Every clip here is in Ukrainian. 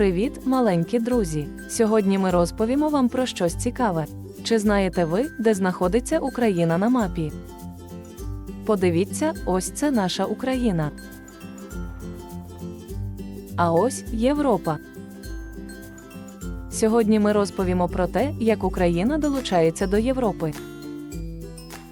Привіт, маленькі друзі! Сьогодні ми розповімо вам про щось цікаве. Чи знаєте ви, де знаходиться Україна на мапі? Подивіться, ось це наша Україна. А ось Європа. Сьогодні ми розповімо про те, як Україна долучається до Європи.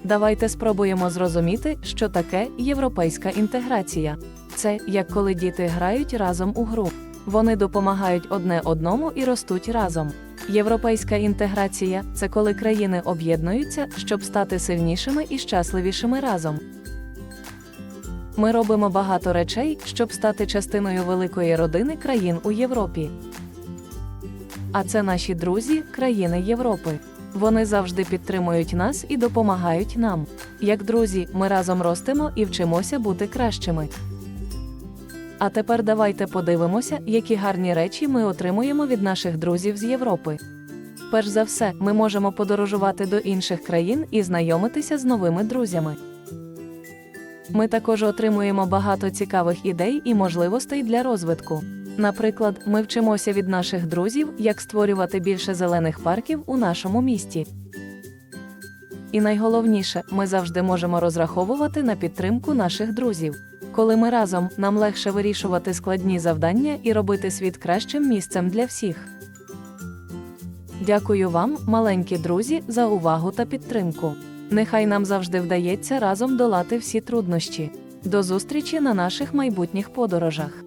Давайте спробуємо зрозуміти, що таке європейська інтеграція. Це як коли діти грають разом у гру. Вони допомагають одне одному і ростуть разом. Європейська інтеграція це коли країни об'єднуються, щоб стати сильнішими і щасливішими разом. Ми робимо багато речей, щоб стати частиною великої родини країн у Європі. А це наші друзі, країни Європи. Вони завжди підтримують нас і допомагають нам. Як друзі, ми разом ростемо і вчимося бути кращими. А тепер давайте подивимося, які гарні речі ми отримуємо від наших друзів з Європи. Перш за все, ми можемо подорожувати до інших країн і знайомитися з новими друзями. Ми також отримуємо багато цікавих ідей і можливостей для розвитку. Наприклад, ми вчимося від наших друзів, як створювати більше зелених парків у нашому місті. І найголовніше, ми завжди можемо розраховувати на підтримку наших друзів. Коли ми разом, нам легше вирішувати складні завдання і робити світ кращим місцем для всіх. Дякую вам, маленькі друзі, за увагу та підтримку. Нехай нам завжди вдається разом долати всі труднощі. До зустрічі на наших майбутніх подорожах.